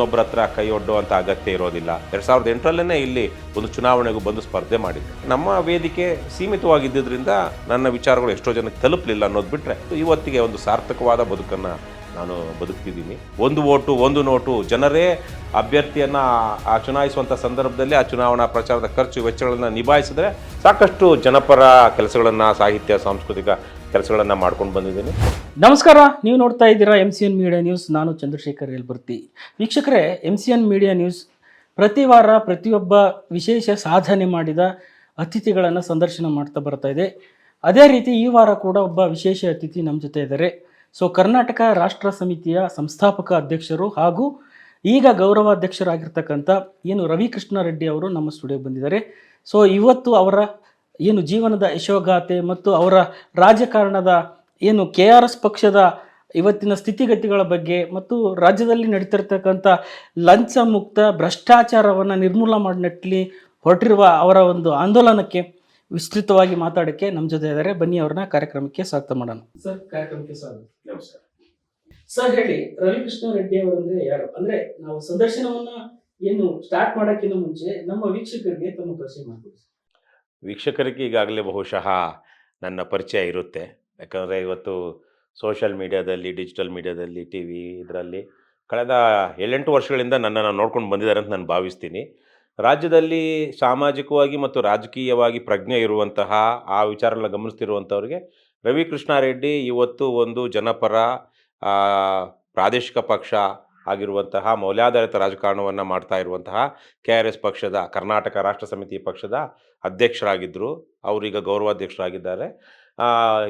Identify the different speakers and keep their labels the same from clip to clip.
Speaker 1: ಇನ್ನೊಬ್ಬರ ಹತ್ರ ಕೈ ಒಡ್ಡುವಂಥ ಅಗತ್ಯ ಇರೋದಿಲ್ಲ. ಎರಡು ಸಾವಿರದ ಎಂಟರಲ್ಲೇ ಇಲ್ಲಿ ಒಂದು ಚುನಾವಣೆಗೂ ಬಂದು ಸ್ಪರ್ಧೆ ಮಾಡಿದ್ದೆ ನಮ್ಮ ವೇದಿಕೆ ಸೀಮಿತವಾಗಿದ್ದರಿಂದ ನನ್ನ ವಿಚಾರಗಳು ಎಷ್ಟೋ ಜನಕ್ಕೆ ತಲುಪಲಿಲ್ಲ ಅನ್ನೋದು ಬಿಟ್ಟರೆ ಇವತ್ತಿಗೆ ಒಂದು ಸಾರ್ಥಕವಾದ ಬದುಕನ್ನು ನಾನು ಬದುಕ್ತಿದ್ದೀನಿ. ಒಂದು ಓಟು, ಒಂದು ನೋಟು, ಜನರೇ ಅಭ್ಯರ್ಥಿಯನ್ನು ಆ ಚುನಾಯಿಸುವಂಥ ಸಂದರ್ಭದಲ್ಲಿ ಆ ಚುನಾವಣಾ ಪ್ರಚಾರದ ಖರ್ಚು, ವೆಚ್ಚಗಳನ್ನು ನಿಭಾಯಿಸಿದ್ರೆ ಸಾಕಷ್ಟು ಜನಪರ ಕೆಲಸಗಳನ್ನು ಸಾಹಿತ್ಯ, ಸಾಂಸ್ಕೃತಿಕ ಕೆಲಸಗಳನ್ನು ಮಾಡ್ಕೊಂಡು ಬಂದಿದ್ದೀನಿ.
Speaker 2: ನಮಸ್ಕಾರ, ನೀವು ನೋಡ್ತಾ ಇದ್ದೀರಾ M C N media news ನಾನು ಚಂದ್ರಶೇಖರ್ ಎಲ್ಬರ್ತಿ ವೀಕ್ಷಕರೇ M C N media news ಪ್ರತಿ ವಾರ ಪ್ರತಿಯೊಬ್ಬ ವಿಶೇಷ ಸಾಧನೆ ಮಾಡಿದ ಅತಿಥಿಗಳನ್ನು ಸಂದರ್ಶನ ಮಾಡ್ತಾ ಬರ್ತಾ ಇದೆ. ಅದೇ ರೀತಿ ಈ ವಾರ ಕೂಡ ಒಬ್ಬ ವಿಶೇಷ ಅತಿಥಿ ನಮ್ಮ ಜೊತೆ ಇದ್ದಾರೆ. ಸೊ ಕರ್ನಾಟಕ ರಾಷ್ಟ್ರ ಸಮಿತಿಯ ಸಂಸ್ಥಾಪಕ ಅಧ್ಯಕ್ಷರು ಹಾಗೂ ಈಗ ಗೌರವಾಧ್ಯಕ್ಷರಾಗಿರ್ತಕ್ಕಂಥ ಏನು ರವಿಕೃಷ್ಣ ರೆಡ್ಡಿ ಅವರು ನಮ್ಮ ಸ್ಟುಡಿಯೋಗೆ ಬಂದಿದ್ದಾರೆ. ಸೊ ಇವತ್ತು ಅವರ ಏನು ಜೀವನದ ಯಶೋಗಾಥೆ ಮತ್ತು ಅವರ ರಾಜಕಾರಣದ ಏನು ಕೆ ಆರ್ ಎಸ್ ಪಕ್ಷದ ಇವತ್ತಿನ ಸ್ಥಿತಿಗತಿಗಳ ಬಗ್ಗೆ ಮತ್ತು ರಾಜ್ಯದಲ್ಲಿ ನಡೀತಿರ್ತಕ್ಕಂಥ ಲಂಚ ಮುಕ್ತ ಭ್ರಷ್ಟಾಚಾರವನ್ನು ನಿರ್ಮೂಲ ಮಾಡಿ ನೆಟ್ಲಿ ಹೊರಟಿರುವ ಅವರ ಒಂದು ಆಂದೋಲನಕ್ಕೆ ವಿಸ್ತೃತವಾಗಿ ಮಾತಾಡೋಕ್ಕೆ ನಮ್ಮ ಜೊತೆ ಇದ್ದಾರೆ. ಬನ್ನಿ ಅವ್ರನ್ನ ಕಾರ್ಯಕ್ರಮಕ್ಕೆ ಸ್ವಾಗತ ಮಾಡೋಣ. ಸರ್, ಕಾರ್ಯಕ್ರಮಕ್ಕೆ ಸ್ವಾಗತ. ಸರ್, ಹೇಳಿ, ರವಿಕೃಷ್ಣ ರೆಡ್ಡಿ ಅವರಂದ್ರೆ ಯಾರು? ಅಂದ್ರೆ ನಾವು ಸಂದರ್ಶನವನ್ನ ಏನು ಸ್ಟಾರ್ಟ್ ಮಾಡೋಕ್ಕಿಂತ ಮುಂಚೆ ನಮ್ಮ ವೀಕ್ಷಕರಿಗೆ ತಮ್ಮ ಪರಿಚಯ ಮಾಡ್ಕೊಡಿ
Speaker 1: ವೀಕ್ಷಕರಿಗೆ ಈಗಾಗಲೇ ಬಹುಶಃ ನನ್ನ ಪರಿಚಯ ಇರುತ್ತೆ. ಯಾಕಂದರೆ ಇವತ್ತು ಸೋಷಿಯಲ್ ಮೀಡಿಯಾದಲ್ಲಿ, ಡಿಜಿಟಲ್ ಮೀಡಿಯಾದಲ್ಲಿ ಟಿ ವಿ ಇದರಲ್ಲಿ ಕಳೆದ ಏಳೆಂಟು ವರ್ಷಗಳಿಂದ ನನ್ನನ್ನು ನೋಡ್ಕೊಂಡು ಬಂದಿದ್ದಾರೆ ಅಂತ ನಾನು ಭಾವಿಸ್ತೀನಿ. ರಾಜ್ಯದಲ್ಲಿ ಸಾಮಾಜಿಕವಾಗಿ ಮತ್ತು ರಾಜಕೀಯವಾಗಿ ಪ್ರಜ್ಞೆ ಇರುವಂತಹ, ಆ ವಿಚಾರಗಳನ್ನ ಗಮನಿಸ್ತಿರುವಂಥವ್ರಿಗೆ ರವಿಕೃಷ್ಣಾರೆಡ್ಡಿ ಇವತ್ತು ಒಂದು ಜನಪರ ಪ್ರಾದೇಶಿಕ ಪಕ್ಷ ಆಗಿರುವಂತಹ ಮೌಲ್ಯಾಧಾರಿತ ರಾಜಕಾರಣವನ್ನು ಮಾಡ್ತಾ ಇರುವಂತಹ ಕೆ ಆರ್ ಎಸ್ ಪಕ್ಷದ, ಕರ್ನಾಟಕ ರಾಷ್ಟ್ರ ಸಮಿತಿ ಪಕ್ಷದ ಅಧ್ಯಕ್ಷರಾಗಿದ್ದರು ಅವರೀಗ ಗೌರವಾಧ್ಯಕ್ಷರಾಗಿದ್ದಾರೆ.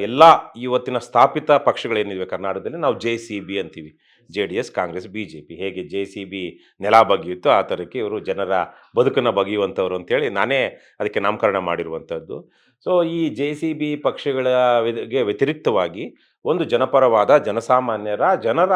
Speaker 1: ಎಲ್ಲ ಇವತ್ತಿನ ಸ್ಥಾಪಿತ ಪಕ್ಷಗಳೇನಿವೆ ಕರ್ನಾಟಕದಲ್ಲಿ ನಾವು ಜೆ ಸಿ ಬಿ ಅಂತೀವಿ. J D S Congress B J P ಹೇಗೆ ಜೆ ಸಿ ಬಿ ನೆಲ ಬಗೆಯುತ್ತೋ ಆ ಥರಕ್ಕೆ ಇವರು ಜನರ ಬದುಕನ್ನು ಬಗೆಯುವಂಥವ್ರು ಅಂತೇಳಿ ನಾನೇ ಅದಕ್ಕೆ ನಾಮಕರಣ ಮಾಡಿರುವಂಥದ್ದು ಸೊ ಈ ಜೆ ಸಿ ಬಿ ಪಕ್ಷಗಳಗೆ ವ್ಯತಿರಿಕ್ತವಾಗಿ ಒಂದು ಜನಪರವಾದ, ಜನಸಾಮಾನ್ಯರ, ಜನರ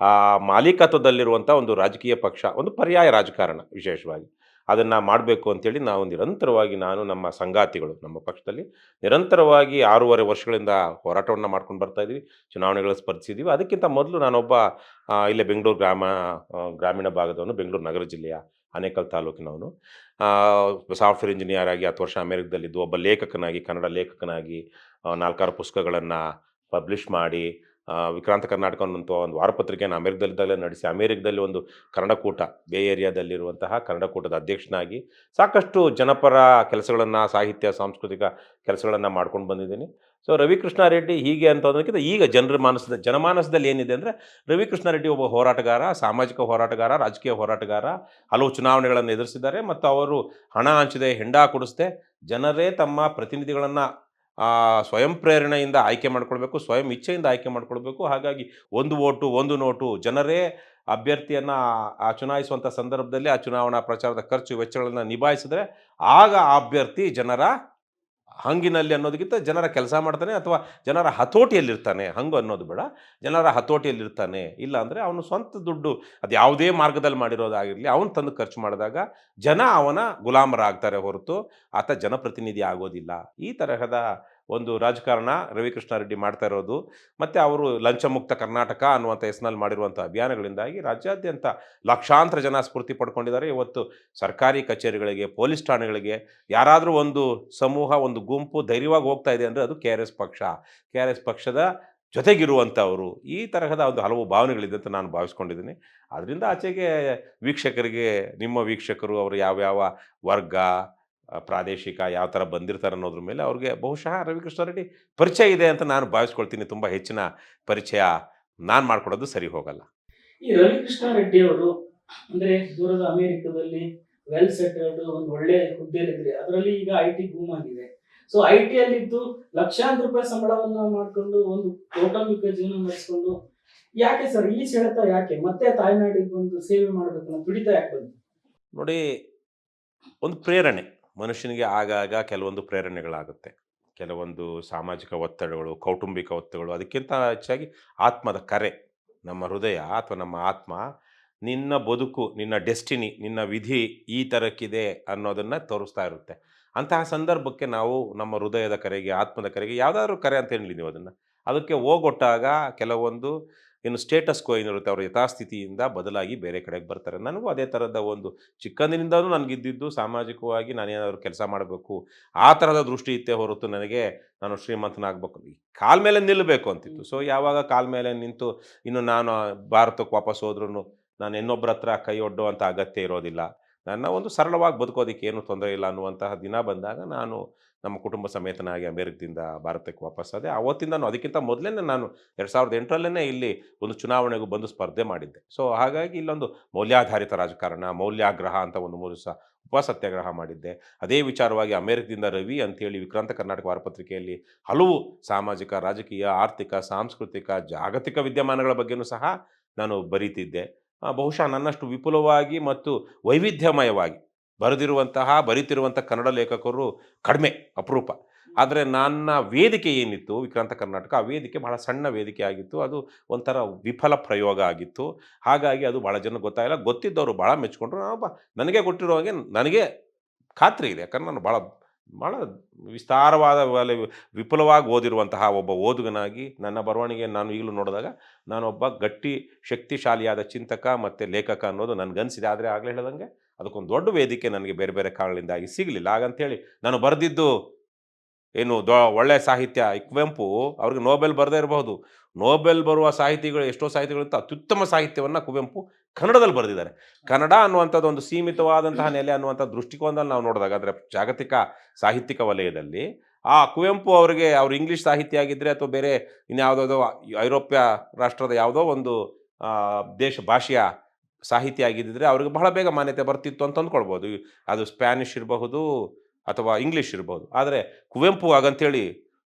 Speaker 1: ಆ, ಮಾಲೀಕತ್ವದಲ್ಲಿರುವಂಥ ಒಂದು ರಾಜಕೀಯ ಪಕ್ಷ ಒಂದು ಪರ್ಯಾಯ ರಾಜಕಾರಣ ವಿಶೇಷವಾಗಿ. ಅದನ್ನು ಮಾಡಬೇಕು ಅಂತೇಳಿ ನಾವು ನಿರಂತರವಾಗಿ ನಾನು ನಮ್ಮ ಸಂಗಾತಿಗಳು ನಮ್ಮ ಪಕ್ಷದಲ್ಲಿ ನಿರಂತರವಾಗಿ ಆರೂವರೆ ವರ್ಷಗಳಿಂದ ಹೋರಾಟವನ್ನು ಮಾಡ್ಕೊಂಡು ಬರ್ತಾ ಇದ್ದೀವಿ ಚುನಾವಣೆಗಳು ಸ್ಪರ್ಧಿಸಿದ್ದೀವಿ ಅದಕ್ಕಿಂತ ಮೊದಲು ನಾನೊಬ್ಬ ಇಲ್ಲೇ ಬೆಂಗಳೂರು ಗ್ರಾಮ ಗ್ರಾಮೀಣ ಭಾಗದವನು ಬೆಂಗಳೂರು ನಗರ ಜಿಲ್ಲೆಯ ಆನೇಕಲ್ ತಾಲೂಕಿನವನು. ಸಾಫ್ಟ್ವೇರ್ ಇಂಜಿನಿಯರ್ ಆಗಿ ಹತ್ತು ವರ್ಷ ಅಮೆರಿಕದಲ್ಲಿದ್ದು ಒಬ್ಬ ಲೇಖಕನಾಗಿ ಕನ್ನಡ ಲೇಖಕನಾಗಿ ನಾಲ್ಕಾರು ಪುಸ್ತಕಗಳನ್ನು ಪಬ್ಲಿಷ್ ಮಾಡಿ ವಿಕ್ರಾಂತ ಕರ್ನಾಟಕ ಅನ್ನುವಂಥ ಒಂದು ವಾರಪತ್ರಿಕೆಯನ್ನು ಅಮೆರಿಕದಲ್ಲಿದ್ದಾಗಲೇ ನಡೆಸಿ, ಅಮೆರಿಕದಲ್ಲಿ ಒಂದು ಕನ್ನಡಕೂಟ ಬೇ ಏರಿಯಾದಲ್ಲಿರುವಂತಹ ಕನ್ನಡಕೂಟದ ಅಧ್ಯಕ್ಷನಾಗಿ ಸಾಕಷ್ಟು ಜನಪರ ಕೆಲಸಗಳನ್ನು, ಸಾಹಿತ್ಯ, ಸಾಂಸ್ಕೃತಿಕ ಕೆಲಸಗಳನ್ನು ಮಾಡ್ಕೊಂಡು ಬಂದಿದ್ದೀನಿ. ಸೊ ರವಿಕೃಷ್ಣಾರೆಡ್ಡಿ ಹೀಗೆ ಅಂತ ಅಂತಂದಕ್ಕಿಂತ ಈಗ ಜನರ ಮಾನಸದ, ಜನಮಾನಸದಲ್ಲಿ ಏನಿದೆ ಅಂದರೆ ರವಿಕೃಷ್ಣಾರೆಡ್ಡಿ ಒಬ್ಬ ಹೋರಾಟಗಾರ, ಸಾಮಾಜಿಕ ಹೋರಾಟಗಾರ, ರಾಜಕೀಯ ಹೋರಾಟಗಾರ, ಹಲವು ಚುನಾವಣೆಗಳನ್ನು ಎದುರಿಸಿದ್ದಾರೆ ಮತ್ತು ಅವರು ಹಣ ಹಂಚದೆ ಹೆಂಡ ಕೊಡಿಸದೆ ಜನರೇ ತಮ್ಮ ಪ್ರತಿನಿಧಿಗಳನ್ನು ಸ್ವಯಂ ಪ್ರೇರಣೆಯಿಂದ ಆಯ್ಕೆ ಮಾಡ್ಕೊಳ್ಬೇಕು, ಸ್ವಯಂ ಇಚ್ಛೆಯಿಂದ ಆಯ್ಕೆ ಮಾಡ್ಕೊಳ್ಬೇಕು. ಹಾಗಾಗಿ ಒಂದು ಓಟು, ಒಂದು ನೋಟು ಜನರೇ ಅಭ್ಯರ್ಥಿಯನ್ನು ಆ ಚುನಾಯಿಸುವಂಥ ಸಂದರ್ಭದಲ್ಲಿ ಆ ಚುನಾವಣಾ ಪ್ರಚಾರದ ಖರ್ಚು, ವೆಚ್ಚಗಳನ್ನು ನಿಭಾಯಿಸಿದ್ರೆ ಆಗ ಆ ಅಭ್ಯರ್ಥಿ ಜನರ ಹಂಗಿನಲ್ಲಿ ಅನ್ನೋದಕ್ಕಿಂತ ಜನರ ಕೆಲಸ ಮಾಡ್ತಾನೆ ಅಥವಾ ಜನರ ಹತೋಟಿಯಲ್ಲಿರ್ತಾನೆ, ಹಂಗು ಅನ್ನೋದು ಬೇಡ. ಜನರ ಹತೋಟಿಯಲ್ಲಿರ್ತಾನೆ, ಇಲ್ಲ ಅಂದರೆ ಅವನು ಸ್ವಂತ ದುಡ್ಡು, ಅದು ಯಾವುದೇ ಮಾರ್ಗದಲ್ಲಿ ಮಾಡಿರೋದಾಗಿರಲಿ ಅವನು ತಂದು ಖರ್ಚು ಮಾಡಿದಾಗ ಜನ ಅವನ ಗುಲಾಮರಾಗ್ತಾರೆ ಹೊರತು ಆತ ಜನಪ್ರತಿನಿಧಿ ಆಗೋದಿಲ್ಲ. ಈ ತರಹದ ಒಂದು ರಾಜಕಾರಣ ರವಿಕೃಷ್ಣಾರೆಡ್ಡಿ ಮಾಡ್ತಾ ಇರೋದು. ಮತ್ತು ಅವರು ಲಂಚಮುಕ್ತ ಕರ್ನಾಟಕ ಅನ್ನುವಂಥ ಹೆಸರಿನಲ್ಲಿ ಮಾಡಿರುವಂಥ ಅಭಿಯಾನಗಳಿಂದಾಗಿ ರಾಜ್ಯಾದ್ಯಂತ ಲಕ್ಷಾಂತರ ಜನ ಸ್ಫೂರ್ತಿ ಪಡ್ಕೊಂಡಿದ್ದಾರೆ. ಇವತ್ತು ಸರ್ಕಾರಿ ಕಚೇರಿಗಳಿಗೆ, ಪೊಲೀಸ್ ಠಾಣೆಗಳಿಗೆ ಯಾರಾದರೂ ಒಂದು ಸಮೂಹ, ಒಂದು ಗುಂಪು ಧೈರ್ಯವಾಗಿ ಹೋಗ್ತಾ ಇದೆ ಅಂದರೆ ಅದು ಕೆ ಆರ್ ಎಸ್ ಪಕ್ಷ. ಕೆ ಆರ್ ಎಸ್ ಪಕ್ಷದ ಜೊತೆಗಿರುವಂಥವರು ಈ ತರಹದ ಒಂದು ಹಲವು ಭಾವನೆಗಳಿದೆ ಅಂತ ನಾನು ಭಾವಿಸ್ಕೊಂಡಿದ್ದೀನಿ. ಅದರಿಂದ ಆಚೆಗೆ ವೀಕ್ಷಕರಿಗೆ, ನಿಮ್ಮ ವೀಕ್ಷಕರು, ಅವರು ಯಾವ್ಯಾವ ವರ್ಗ ಪ್ರಾದೇಶಿಕ ಯಾವ ಥರ ಬಂದಿರ್ತಾರೆ ಅನ್ನೋದ್ರ ಮೇಲೆ ಅವ್ರಿಗೆ ಬಹುಶಃ ರವಿಕೃಷ್ಣ ರೆಡ್ಡಿ ಪರಿಚಯ ಇದೆ ಅಂತ ನಾನು ಭಾವಿಸ್ಕೊಳ್ತೀನಿ. ತುಂಬ ಹೆಚ್ಚಿನ ಪರಿಚಯ ನಾನು ಮಾಡ್ಕೊಡೋದು ಸರಿ ಹೋಗಲ್ಲ.
Speaker 2: ಈ ರವಿಕೃಷ್ಣ ರೆಡ್ಡಿ ಅವರು ಅಂದ್ರೆ ದೂರದ ಅಮೆರಿಕದಲ್ಲಿ ವೆಲ್ ಸೆಟಲ್ಡ್ ಒಂದು ಒಳ್ಳೆ ಹುದ್ದೆಯಲ್ಲಿದ್ರೆ. ಅದರಲ್ಲಿ ಈಗ ಐ ಟಿ ಬೂಮ್ ಆಗಿದೆ. ಸೊ ಐ ಟಿ ಅಲ್ಲಿದ್ದು ಲಕ್ಷಾಂತರ ರೂಪಾಯಿ ಸಂಬಳವನ್ನ ಮಾಡ್ಕೊಂಡು ಒಂದು ಕೌಟುಂಬಿಕ ಜೀವನ ನಡೆಸ್ಕೊಂಡು ಯಾಕೆ ಸರ್ ಈ ಸೆಳೆತ ಯಾಕೆ? ಮತ್ತೆ ತಾಯ್ನಾಡಿಗೆ ಬಂದು ಸೇವೆ ಮಾಡಬೇಕು ಅನ್ನೋ ಪಿಡಿತ ಯಾಕೆ ಬಂತು?
Speaker 1: ನೋಡಿ ಒಂದು ಪ್ರೇರಣೆ. ಮನುಷ್ಯನಿಗೆ ಆಗಾಗ ಕೆಲವೊಂದು ಪ್ರೇರಣೆಗಳಾಗುತ್ತೆ. ಕೆಲವೊಂದು ಸಾಮಾಜಿಕ ಒತ್ತಡಗಳು, ಕೌಟುಂಬಿಕ ಒತ್ತಡಗಳು, ಅದಕ್ಕಿಂತ ಹೆಚ್ಚಾಗಿ ಆತ್ಮದ ಕರೆ, ನಮ್ಮ ಹೃದಯ ಅಥವಾ ನಮ್ಮ ಆತ್ಮ, ನಿನ್ನ ಬದುಕು, ನಿನ್ನ ಡೆಸ್ಟಿನಿ, ನಿನ್ನ ವಿಧಿ ಈ ಥರಕ್ಕಿದೆ ಅನ್ನೋದನ್ನು ತೋರಿಸ್ತಾ ಇರುತ್ತೆ. ಅಂತಹ ಸಂದರ್ಭಕ್ಕೆ ನಾವು ನಮ್ಮ ಹೃದಯದ ಕರೆಗೆ, ಆತ್ಮದ ಕರೆಗೆ ಯಾವುದಾದ್ರೂ ಕರೆ ಅಂತ ಹೇಳಿ ನೀವು ಅದನ್ನು. ಅದಕ್ಕೆ ಹೋಗೊಟ್ಟಾಗ ಕೆಲವೊಂದು ಏನು ಸ್ಟೇಟಸ್ ಕೋ ಏನಿರುತ್ತೆ ಅವರ ಯಥಾಸ್ಥಿತಿಯಿಂದ ಬದಲಾಗಿ ಬೇರೆ ಕಡೆಗೆ ಬರ್ತಾರೆ. ನನಗೂ ಅದೇ ಥರದ ಒಂದು ಚಿಕ್ಕಂದಿನಿಂದಲೂ ನನಗಿದ್ದಿದ್ದು ಸಾಮಾಜಿಕವಾಗಿ ನಾನೇನಾದರೂ ಕೆಲಸ ಮಾಡಬೇಕು ಆ ಥರದ ದೃಷ್ಟಿ ಇತ್ತೇ ಹೊರತು ನನಗೆ ನಾನು ಶ್ರೀಮಂತನಾಗಬೇಕು. ಕಾಲ ಮೇಲೆ ನಿಲ್ಲಬೇಕು ಅಂತಿತ್ತು. ಸೊ ಯಾವಾಗ ಕಾಲ ಮೇಲೆ ನಿಂತು ಇನ್ನು ನಾನು ಭಾರತಕ್ಕೆ ವಾಪಸ್ ಹೋದ್ರೂ ನಾನು ಇನ್ನೊಬ್ಬರ ಹತ್ರ ಕೈ ಒಡ್ಡುವಂಥ ಅಗತ್ಯ ಇರೋದಿಲ್ಲ. ನನ್ನ ಒಂದು ಸರಳವಾಗಿ ಬದುಕೋದಕ್ಕೆ ಏನು ತೊಂದರೆ ಇಲ್ಲ ಅನ್ನುವಂತಹ ದಿನ ಬಂದಾಗ ನಾನು ನಮ್ಮ ಕುಟುಂಬ ಸಮೇತನಾಗಿ ಅಮೇರಿಕದಿಂದ ಭಾರತಕ್ಕೆ ವಾಪಸ್ಸಾದೆ ಅವತ್ತಿಂದ ನಾನು ಅದಕ್ಕಿಂತ ಮೊದಲೇ ನಾನು ಎರಡು ಸಾವಿರದ ಎಂಟರಲ್ಲೇ ಇಲ್ಲಿ ಒಂದು ಚುನಾವಣೆಗೂ ಬಂದು ಸ್ಪರ್ಧೆ ಮಾಡಿದ್ದೆ. ಸೊ ಹಾಗಾಗಿ ಇಲ್ಲೊಂದು ಮೌಲ್ಯಾಧಾರಿತ ರಾಜಕಾರಣ, ಮೌಲ್ಯಾಗ್ರಹ ಅಂತ ಒಂದು ಮೂರು ಸಹ ಉಪಸತ್ಯಾಗ್ರಹ ಮಾಡಿದ್ದೆ. ಅದೇ ವಿಚಾರವಾಗಿ ಅಮೇರಿಕದಿಂದ ರವಿ ಅಂತೇಳಿ ವಿಕ್ರಾಂತ ಕರ್ನಾಟಕ ವಾರಪತ್ರಿಕೆಯಲ್ಲಿ ಹಲವು ಸಾಮಾಜಿಕ, ರಾಜಕೀಯ, ಆರ್ಥಿಕ, ಸಾಂಸ್ಕೃತಿಕ, ಜಾಗತಿಕ ವಿದ್ಯಮಾನಗಳ ಬಗ್ಗೆಯೂ ಸಹ ನಾನು ಬರೀತಿದ್ದೆ. ಬಹುಶಃ ನನ್ನಷ್ಟು ವಿಪುಲವಾಗಿ ಮತ್ತು ವೈವಿಧ್ಯಮಯವಾಗಿ ಬರೆದಿರುವಂತಹ ಬರೀತಿರುವಂಥ ಕನ್ನಡ ಲೇಖಕರು ಕಡಿಮೆ, ಅಪರೂಪ. ಆದರೆ ನನ್ನ ವೇದಿಕೆ ಏನಿತ್ತು, ವಿಕ್ರಾಂತ ಕರ್ನಾಟಕ, ಆ ವೇದಿಕೆ ಬಹಳ ಸಣ್ಣ ವೇದಿಕೆ ಆಗಿತ್ತು. ಅದು ಒಂಥರ ವಿಫಲ ಪ್ರಯೋಗ ಆಗಿತ್ತು. ಹಾಗಾಗಿ ಅದು ಭಾಳ ಜನ ಗೊತ್ತಾಗಿಲ್ಲ ಗೊತ್ತಿದ್ದವರು ಭಾಳ ಮೆಚ್ಚಿಕೊಂಡ್ರು ನಾನು ನನಗೆ ಕೊಟ್ಟಿರೋ ಹಾಗೆ ನನಗೆ ಖಾತ್ರಿ ಇದೆ. ಯಾಕಂದ್ರೆ ನಾನು ಭಾಳ ಭಾಳ ವಿಸ್ತಾರವಾದ ವಿಪುಲವಾಗಿ ಓದಿರುವಂತಹ ಒಬ್ಬ ಓದುಗನಾಗಿ ನನ್ನ ಬರವಣಿಗೆ ನಾನು ಈಗಲೂ ನೋಡಿದಾಗ ನಾನೊಬ್ಬ ಗಟ್ಟಿ, ಶಕ್ತಿಶಾಲಿಯಾದ ಚಿಂತಕ ಮತ್ತು ಲೇಖಕ ಅನ್ನೋದು ನನಗನ್ಸಿದೆ. ಆದರೆ ಆಗಲೇ ಹೇಳ್ದಂಗೆ ಅದಕ್ಕೊಂದು ದೊಡ್ಡ ವೇದಿಕೆ ನನಗೆ ಬೇರೆ ಬೇರೆ ಕಾರಣದಿಂದಾಗಿ ಸಿಗಲಿಲ್ಲ. ಹಾಗಂತೇಳಿ ನಾನು ಬರೆದಿದ್ದು ಏನು ದೊ ಒಳ್ಳೆಯ ಸಾಹಿತ್ಯ ಇಕ್ವೆಂಪು ಕುವೆಂಪು ಅವ್ರಿಗೆ ನೋಬೆಲ್ ಬರದೇ ಇರಬಹುದು. ನೋಬೆಲ್ ಬರುವ ಸಾಹಿತಿಗಳು ಎಷ್ಟೋ ಸಾಹಿತಿಗಳಿಂತ ಅತ್ಯುತ್ತಮ ಸಾಹಿತ್ಯವನ್ನು ಕುವೆಂಪು ಕನ್ನಡದಲ್ಲಿ ಬರೆದಿದ್ದಾರೆ. ಕನ್ನಡ ಅನ್ನುವಂಥದ್ದು ಒಂದು ಸೀಮಿತವಾದಂತಹ ನೆಲೆ ಅನ್ನುವಂಥ ದೃಷ್ಟಿಕೋನದಲ್ಲಿ ನಾವು ನೋಡಿದಾಗ ಅಂದರೆ ಜಾಗತಿಕ ಸಾಹಿತ್ಯಿಕ ವಲಯದಲ್ಲಿ, ಆ ಕುವೆಂಪು ಅವರಿಗೆ ಅವ್ರು ಇಂಗ್ಲೀಷ್ ಸಾಹಿತ್ಯ ಆಗಿದ್ದರೆ ಅಥವಾ ಬೇರೆ ಇನ್ಯಾವುದೋ ಐರೋಪ್ಯ ರಾಷ್ಟ್ರದ ಯಾವುದೋ ಒಂದು ದೇಶ ಭಾಷೆಯ ಸಾಹಿತ್ಯ ಆಗಿದ್ದರೆ ಅವ್ರಿಗೆ ಬಹಳ ಬೇಗ ಮಾನ್ಯತೆ ಬರ್ತಿತ್ತು ಅಂತ ಅಂದ್ಕೊಳ್ಬೋದು. ಅದು ಸ್ಪ್ಯಾನಿಷ್ ಇರಬಹುದು ಅಥವಾ ಇಂಗ್ಲೀಷ್ ಇರ್ಬೋದು ಆದರೆ ಕುವೆಂಪು ಹಾಗಂತೇಳಿ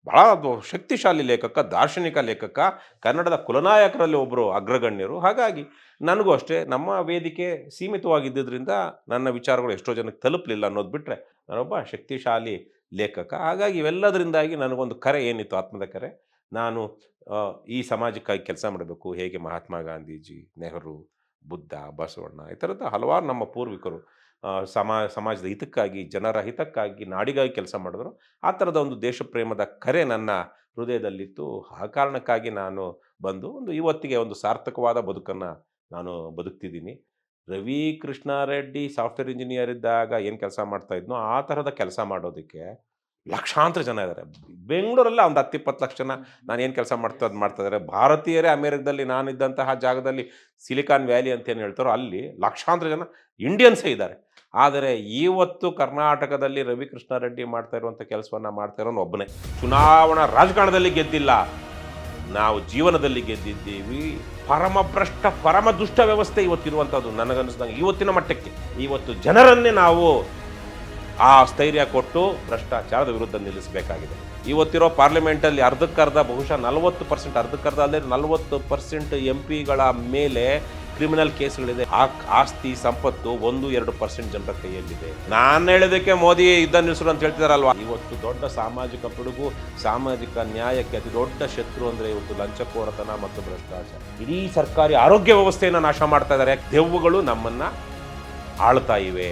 Speaker 1: ಬಹಳ ಶಕ್ತಿಶಾಲಿ ಲೇಖಕ, ದಾರ್ಶನಿಕ ಲೇಖಕ, ಕನ್ನಡದ ಕುಲನಾಯಕರಲ್ಲಿ ಒಬ್ಬರು ಅಗ್ರಗಣ್ಯರು. ಹಾಗಾಗಿ ನನಗೂ ಅಷ್ಟೇ, ನಮ್ಮ ವೇದಿಕೆ ಸೀಮಿತವಾಗಿದ್ದರಿಂದ ನನ್ನ ವಿಚಾರಗಳು ಎಷ್ಟೋ ಜನಕ್ಕೆ ತಲುಪಲಿಲ್ಲ ಅನ್ನೋದು ಬಿಟ್ಟರೆ ನಾನೊಬ್ಬ ಶಕ್ತಿಶಾಲಿ ಲೇಖಕ. ಹಾಗಾಗಿ ಇವೆಲ್ಲದರಿಂದಾಗಿ ನನಗೊಂದು ಕರೆ ಏನಿತ್ತು, ಆತ್ಮದ ಕರೆ? ನಾನು ಈ ಸಮಾಜಕ್ಕಾಗಿ ಕೆಲಸ ಮಾಡಬೇಕು. ಹೇಗೆ ಮಹಾತ್ಮ ಗಾಂಧೀಜಿ, ನೆಹರು, ಬುದ್ಧ, ಬಸವಣ್ಣ ಈ ಥರದ ಹಲವಾರು ನಮ್ಮ ಪೂರ್ವಿಕರು ಸಮಾ, ಸಮಾಜದ ಹಿತಕ್ಕಾಗಿ, ಜನರ ಹಿತಕ್ಕಾಗಿ, ನಾಡಿಗಾಗಿ ಕೆಲಸ ಮಾಡಿದ್ರು. ಆ ಥರದ ಒಂದು ದೇಶ ಪ್ರೇಮದ ಕರೆ ನನ್ನ ಹೃದಯದಲ್ಲಿತ್ತು. ಆ ಕಾರಣಕ್ಕಾಗಿ ನಾನು ಬಂದು ಒಂದು ಇವತ್ತಿಗೆ ಒಂದು ಸಾರ್ಥಕವಾದ ಬದುಕನ್ನು ನಾನು ಬದುಕ್ತಿದ್ದೀನಿ. ರವಿ ಕೃಷ್ಣಾರೆಡ್ಡಿ ಸಾಫ್ಟ್ವೇರ್ ಇಂಜಿನಿಯರ್ ಇದ್ದಾಗ ಏನು ಕೆಲಸ ಮಾಡ್ತಾ ಇದ್ನೋ, ಆ ಥರದ ಕೆಲಸ ಮಾಡೋದಕ್ಕೆ ಲಕ್ಷಾಂತರ ಜನ ಇದ್ದಾರೆ ಬೆಂಗಳೂರಲ್ಲ ಒಂದು ಹತ್ತು ಇಪ್ಪತ್ತು ಲಕ್ಷ ಜನ ನಾನು ಏನು ಕೆಲಸ ಮಾಡ್ತಾ ಅದು ಮಾಡ್ತಾ ಇದ್ದಾರೆ ಭಾರತೀಯರೇ ಅಮೇರಿಕದಲ್ಲಿ ನಾನಿದ್ದಂತಹ ಜಾಗದಲ್ಲಿ ಸಿಲಿಕಾನ್ ವ್ಯಾಲಿ ಅಂತ ಏನು ಹೇಳ್ತಾರೋ ಅಲ್ಲಿ ಲಕ್ಷಾಂತರ ಜನ ಇಂಡಿಯನ್ಸೇ ಇದ್ದಾರೆ ಆದರೆ ಇವತ್ತು ಕರ್ನಾಟಕದಲ್ಲಿ ರವಿ ಕೃಷ್ಣಾರೆಡ್ಡಿ ಮಾಡ್ತಾ ಇರುವಂಥ ಕೆಲಸವನ್ನು ಮಾಡ್ತಾ ಇರೋನು ಒಬ್ಬನೇ. ಚುನಾವಣಾ ರಾಜಕಾರಣದಲ್ಲಿ ಗೆದ್ದಿಲ್ಲ. ನಾವು ಜೀವನದಲ್ಲಿ ಗೆದ್ದಿದ್ದೀವಿ. ಪರಮಭ್ರಷ್ಟ ಪರಮ ದುಷ್ಟ ವ್ಯವಸ್ಥೆ ಇವತ್ತಿರುವಂಥದ್ದು ನನಗನ್ನಿಸ್ದಂಗೆ ಇವತ್ತಿನ ಮಟ್ಟಕ್ಕೆ. ಇವತ್ತು ಜನರನ್ನೇ ನಾವು ಆ ಸ್ಥೈರ್ಯ ಕೊಟ್ಟು ಭ್ರಷ್ಟಾಚಾರದ ವಿರುದ್ಧ ನಿಲ್ಲಿಸಬೇಕಾಗಿದೆ. ಇವತ್ತಿರೋ ಪಾರ್ಲಿಮೆಂಟಲ್ಲಿ ಅರ್ಧಕ್ಕರ್ಧ, ಬಹುಶಃ ನಲವತ್ತು ಪರ್ಸೆಂಟ್, ಅರ್ಧಕ್ಕರ್ಧ ಅಲ್ಲದೆ ನಲವತ್ತು ಪರ್ಸೆಂಟ್ ಎಂ ಪಿಗಳ ಮೇಲೆ ಕ್ರಿಮಿನಲ್ ಕೇಸ್ಗಳಿದೆ. ಆ ಆಸ್ತಿ, ಸಂಪತ್ತು ಒಂದು, ಎರಡು ಪರ್ಸೆಂಟ್ ಜನರ ಕೈಯಲ್ಲಿದೆ. ನಾನು ಹೇಳೋದಕ್ಕೆ ಮೋದಿ ಯುದ್ಧ ನಿಲ್ಲಿಸಲು ಅಂತ ಹೇಳ್ತಿದಾರಲ್ವಾ? ಇವತ್ತು ದೊಡ್ಡ ಸಾಮಾಜಿಕ ಪಿಡುಗು, ಸಾಮಾಜಿಕ ನ್ಯಾಯಕ್ಕೆ ಅತಿ ದೊಡ್ಡ ಶತ್ರು ಅಂದ್ರೆ ಇವತ್ತು ಲಂಚಕೋರತನ ಮತ್ತು ಭ್ರಷ್ಟಾಚಾರ. ಇಡೀ ಸರ್ಕಾರಿ ಆರೋಗ್ಯ ವ್ಯವಸ್ಥೆಯನ್ನು ನಾಶ ಮಾಡ್ತಾ ಇದ್ದಾರೆ. ದೆವ್ವಗಳು ನಮ್ಮನ್ನ ಆಳ್ತಾ ಇವೆ.